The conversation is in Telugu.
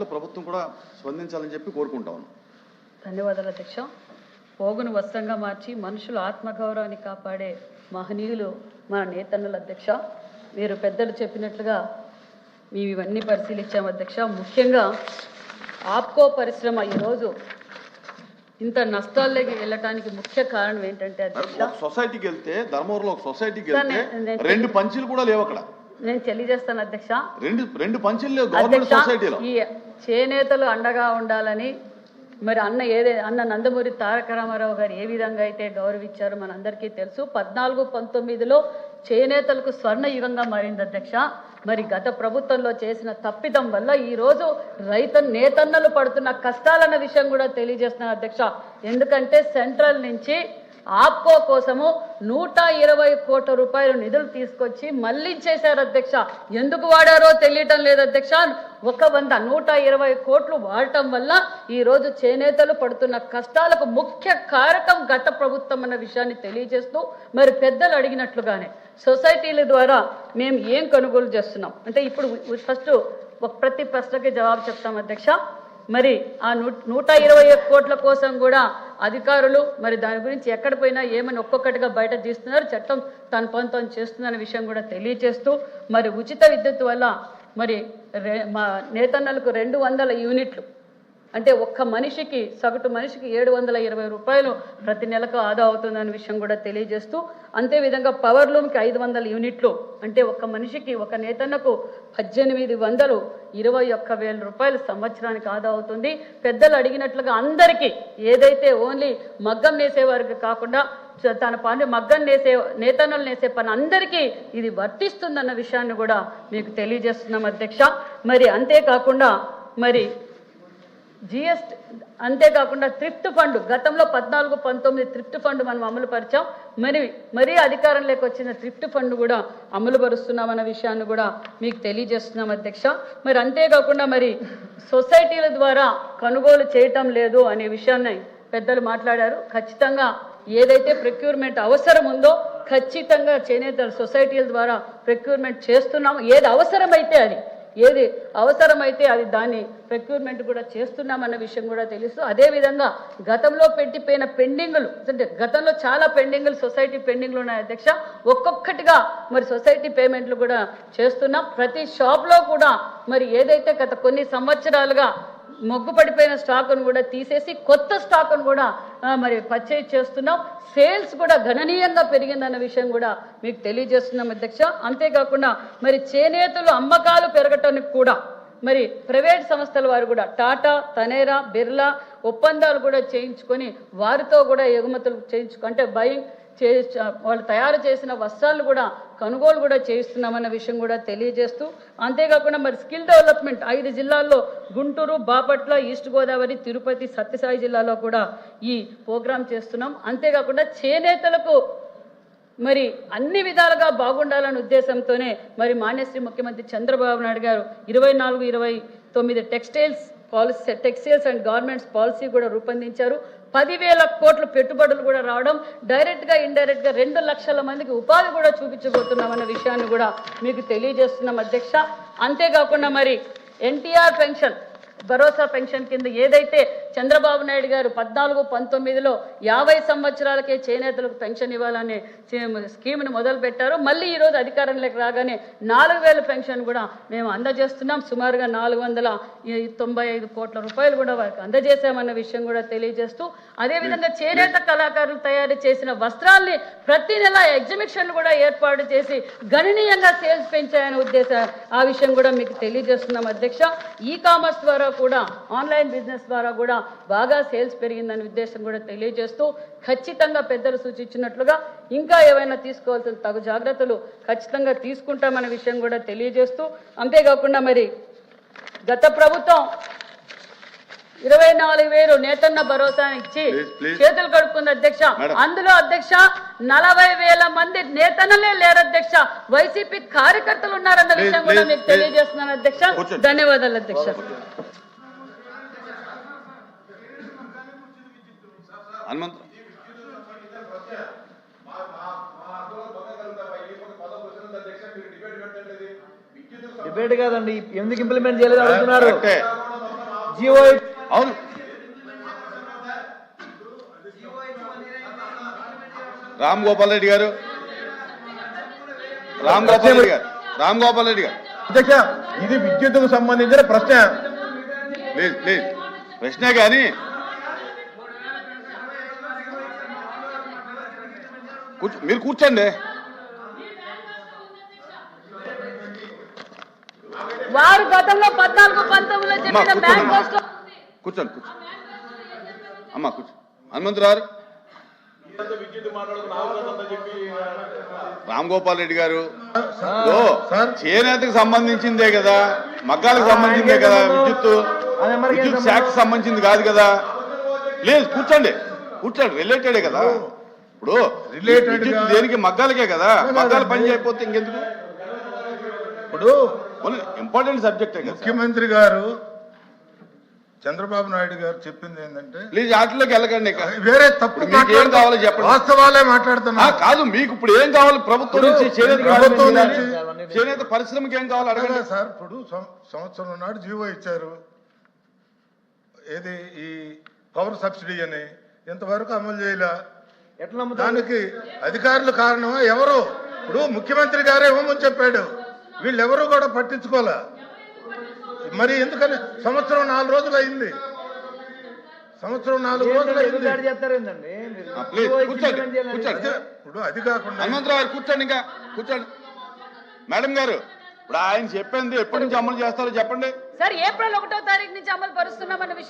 బాధ్యత ప్రభుత్వం కూడా స్పందించాలని చెప్పి కోరుకుంటా ఉన్నాం. ధన్యవాదాలు అధ్యక్ష. పోగును వస్త్రంగా మార్చి మనుషుల ఆత్మగౌరవాన్ని కాపాడే మహనీయులు మన నేతన్నుల అధ్యక్ష. మీరు పెద్దలు చెప్పినట్లుగా మేము ఇవన్నీ పరిశీలించాము అధ్యక్ష. ముఖ్యంగా ఆప్కో పరిశ్రమ ఈరోజు ఇంత నష్టాల్లోకి వెళ్ళటానికి ముఖ్య కారణం ఏంటంటే సొసైటీకి వెళ్తే ధర్మవరంలో ఒక సొసైటీకి వెళ్తే రెండు పంచీలు కూడా లేవు అక్కడ. నేను తెలియజేస్తాను అధ్యక్ష. రెండు రెండు పంచీలు లేవు గవర్నమెంట్ అధ్యక్ష, సొసైటీలో. ఈ చేనేతలు అండగా ఉండాలని మరి అన్న ఏదే అన్న నందమూరి తారక రామారావు గారు ఏ విధంగా అయితే గౌరవించారో మనందరికీ తెలుసు. పద్నాలుగు పంతొమ్మిదిలో చేనేతలకు స్వర్ణ యుగంగా మారింది అధ్యక్ష. మరి గత ప్రభుత్వంలో చేసిన తప్పిదం వల్ల ఈ రోజు రైతు నేతన్నలు పడుతున్న కష్టాలన్న విషయం కూడా తెలియజేస్తున్నారు అధ్యక్ష. ఎందుకంటే సెంట్రల్ నుంచి ఆప్కో కోసము నూట ఇరవై కోట్ల రూపాయలు నిధులు తీసుకొచ్చి మళ్ళీ చేశారు అధ్యక్ష. ఎందుకు వాడారో తెలియటం లేదు అధ్యక్ష. ఒక వంద నూట ఇరవై కోట్లు వాడటం వల్ల ఈరోజు చేనేతలు పడుతున్న కష్టాలకు ముఖ్య కారకం గత ప్రభుత్వం అన్న విషయాన్ని తెలియజేస్తూ మరి పెద్దలు అడిగినట్లుగానే సొసైటీల ద్వారా మేము ఏం కొనుగోలు చేస్తున్నాం? అంటే ఇప్పుడు ఫస్ట్ ఒక ప్రతి ప్రశ్నకి జవాబు చెప్తాం అధ్యక్ష. మరి ఆ నూ నూట ఇరవై కోట్ల కోసం కూడా అధికారులు మరి దాని గురించి ఎక్కడ పోయినా ఏమని ఒక్కొక్కటిగా బయట తీస్తున్నారు. చట్టం తన పని తాను చేస్తుందనే విషయం కూడా తెలియజేస్తూ మరి ఉచిత విద్యుత్ వల్ల మరి మా నేతన్నలకు రెండు వందల యూనిట్లు అంటే ఒక్క మనిషికి సగటు మనిషికి ఏడు వందల ఇరవై రూపాయలు ప్రతి నెలకు ఆదా అవుతుందనే విషయం కూడా తెలియజేస్తూ అంతేవిధంగా పవర్ లూమ్కి ఐదు వందల యూనిట్లు అంటే ఒక్క మనిషికి ఒక నేతన్నకు పద్దెనిమిది వందలు ఇరవై ఒక్క వేల రూపాయలు సంవత్సరానికి ఆదా అవుతుంది. పెద్దలు అడిగినట్లుగా అందరికీ ఏదైతే ఓన్లీ మగ్గం నేసేవారికి కాకుండా తన పని మగ్గం నేసే నేతన్నలు నేసే పని అందరికీ ఇది వర్తిస్తుందన్న విషయాన్ని కూడా మీకు తెలియజేస్తున్నాం అధ్యక్ష. మరి అంతేకాకుండా మరి జిఎస్టీ అంతేకాకుండా థ్రిఫ్ట్ ఫండ్ గతంలో పద్నాలుగు పంతొమ్మిది థ్రిఫ్ట్ ఫండ్ మనం అమలు పరిచాం. మరి మరీ అధికారంలోకి వచ్చిన థ్రిఫ్ట్ ఫండ్ కూడా అమలు పరుస్తున్నామన్న విషయాన్ని కూడా మీకు తెలియజేస్తున్నాం అధ్యక్ష. మరి అంతేకాకుండా మరి సొసైటీల ద్వారా కొనుగోలు చేయటం లేదు అనే విషయాన్ని పెద్దలు మాట్లాడారు. ఖచ్చితంగా ఏదైతే ప్రొక్యూర్మెంట్ అవసరం ఉందో ఖచ్చితంగా చేనేత సొసైటీల ద్వారా ప్రొక్యూర్మెంట్ చేస్తున్నాము. ఏది అవసరమైతే అది. ఏది అవసరమైతే అది దాన్ని ప్రొక్యూర్మెంట్ కూడా చేస్తున్నామన్న విషయం కూడా తెలుసు అదేవిధంగా గతంలో పెట్టిపోయిన పెండింగులు అంటే గతంలో చాలా పెండింగులు సొసైటీ పెండింగ్లు ఉన్నాయి అధ్యక్ష ఒక్కొక్కటిగా మరి సొసైటీ పేమెంట్లు కూడా చేస్తున్నాం ప్రతి షాప్లో కూడా మరి ఏదైతే గత కొన్ని సంవత్సరాలుగా మొగ్గు పడిపోయిన స్టాక్ను కూడా తీసేసి కొత్త స్టాక్ను కూడా మరి పర్చేజ్ చేస్తున్నాం. సేల్స్ కూడా గణనీయంగా పెరిగిందన్న విషయం కూడా మీకు తెలియజేస్తున్నాం అధ్యక్ష. అంతేకాకుండా మరి చేనేతలు అమ్మకాలు పెరగటానికి కూడా మరి ప్రైవేట్ సంస్థల వారు కూడా టాటా తనేరా బిర్లా ఒప్పందాలు కూడా చేయించుకొని వారితో కూడా ఎగుమతులు చేయించుకు అంటే బయింగ్ చే వాళ్ళు తయారు చేసిన వస్త్రాలు కూడా కొనుగోలు కూడా చేయిస్తున్నామన్న విషయం కూడా తెలియజేస్తూ అంతేకాకుండా మరి స్కిల్ డెవలప్మెంట్ ఐదు జిల్లాల్లో గుంటూరు బాపట్ల ఈస్ట్ గోదావరి తిరుపతి సత్యసాయి జిల్లాలో కూడా ఈ ప్రోగ్రాం చేస్తున్నాం. అంతేకాకుండా చేనేతలకు మరి అన్ని విధాలుగా బాగుండాలనే ఉద్దేశంతోనే మరి మాన్యశ్రీ ముఖ్యమంత్రి చంద్రబాబు నాయుడు గారు ఇరవై నాలుగు ఇరవై తొమ్మిది textiles policy textiles and garments policy కూడా రూపొందించారు. పదివేల కోట్ల పెట్టుబడులు కూడా రావడం డైరెక్ట్గా ఇండైరెక్ట్గా రెండు లక్షల మందికి ఉపాధి కూడా చూపించబోతున్నామన్న విషయాన్ని కూడా మీకు తెలియజేస్తున్నాం అధ్యక్ష. అంతేకాకుండా మరి ఎన్టీఆర్ పెన్షన్ భరోసా పెన్షన్ కింద ఏదైతే చంద్రబాబు నాయుడు గారు పద్నాలుగు పంతొమ్మిదిలో యాభై సంవత్సరాలకే చేనేతలకు పెన్షన్ ఇవ్వాలనే స్కీమ్ను మొదలుపెట్టారు. మళ్ళీ ఈరోజు అధికారంలోకి రాగానే నాలుగు వేల పెన్షన్ కూడా మేము అందజేస్తున్నాం. సుమారుగా నాలుగు వందల తొంభై ఐదు కోట్ల రూపాయలు కూడా వారికి అందజేశామన్న విషయం కూడా తెలియజేస్తూ అదేవిధంగా చేనేత కళాకారులు తయారు చేసిన వస్త్రాల్ని ప్రతి నెల ఎగ్జిబిషన్లు కూడా ఏర్పాటు చేసి గణనీయంగా సేల్స్ పెంచాయనే ఉద్దేశం ఆ విషయం కూడా మీకు తెలియజేస్తున్నాం అధ్యక్ష. ఈ కామర్స్ ద్వారా కూడా ఆన్లైన్ బిజినెస్ ద్వారా కూడా బాగా సేల్స్ పెరిగిందనే ఉద్దేశం కూడా తెలియజేస్తూ ఖచ్చితంగా పెద్దలు సూచించినట్లుగా ఇంకా ఏవైనా తీసుకోవాల్సిన తగు జాగ్రత్తలు ఖచ్చితంగా తీసుకుంటామనే విషయం కూడా తెలియజేస్తూ అంతేకాకుండా మరి గత ప్రభుత్వం ఇరవై నాలుగు వేలు నేతన్న భరోసా ఇచ్చి. చేతులు కడుక్కుంది అధ్యక్ష. అందులో అధ్యక్ష నలభై వేల మంది నేతనలే లేరు అధ్యక్ష వైసీపీ కార్యకర్తలు ఉన్నారన్న విషయం కూడా మీకు. తెలియజేస్తున్నాను అధ్యక్ష. ధన్యవాదాలు అధ్యక్ష హనుమంత్ డిబేట్ కాదండి ఎందుకు ఇంప్లిమెంట్ చేయలేదు అడుగుతున్నారు జియో అవును. రామ్ గోపాల్ రెడ్డి గారు. రామ్ గోపాల్ రెడ్డి గారు. రామ్ గోపాల్ రెడ్డి గారు. అధ్యక్ష ఇది విద్యుత్తుకు సంబంధించిన ప్రశ్న. ప్లీజ్ ప్లీజ్ ప్రశ్నే కానీ కూర్చో మీరు కూర్చోండి. వారు గతంలో పద్నాలుగు పంతొమ్మిదిలో అమ్మా, చెప్పిన కూర్చోండి కూర్చో అమ్మా. కూర్చో. హనుమంతరావు రామ్ గోపాల్ రెడ్డి గారు. చేనేతకు సంబంధించిందే కదా మగ్గాలకు సంబంధించిందే కదా విద్యుత్ విద్యుత్ శాఖకు సంబంధించింది కాదు కదా. లేదు కూర్చోండి. కూర్చోండి రిలేటెడే కదా. ఇప్పుడు గా- దేనికి మగ్గాలకే కదా? మగ్గాలు పని చేయకపోతే ఇంకెందుకు? ఇప్పుడు ఇంపార్టెంట్ సబ్జెక్టే కదా. ముఖ్యమంత్రి గారు చంద్రబాబు నాయుడు గారు చెప్పింది ఏంటంటే ప్లీజ్ వాటిలోకి వెళ్ళకండి. వేరే తప్పు ఏం కావాలో చెప్పండి. వాస్తవాలే ఆ, మాట్లాడుతున్నారు కాదు మీకు ఇప్పుడు ఏం కావాలి? ప్రభుత్వం నుంచి చేనేత ప్రభుత్వం కార్మికులు నుంచి- చేనేత పరిశ్రమకి ఏం కావాలి? అడగండి. సార్ ఇప్పుడు సంవత్సరం నాడు జీవో ఇచ్చారు. ఏది? ఈ పవర్ సబ్సిడీ అని. ఇంతవరకు అమలు చేయలే. దానికి అధికారులు కారణమా? ఎవరు? ఇప్పుడు ముఖ్యమంత్రి గారే ఇవ్వమని చెప్పాడు. వీళ్ళెవరూ కూడా పట్టించుకోలే. మరి ఎందుకని? సంవత్సరం నాలుగు రోజులు అయింది. సంవత్సరం నాలుగు రోజులు ఇప్పుడు అది కాకుండా హనుమంతరావు గారు కూర్చోండి ఇంకా. కూర్చోండి. మేడం గారు ఇప్పుడు ఆయన చెప్పింది ఎప్పటి నుంచి అమలు చేస్తారో చెప్పండి. సార్ ఏప్రిల్ ఒకటో తారీఖు నుంచి అమలు పరుస్తున్నామన్న విషయం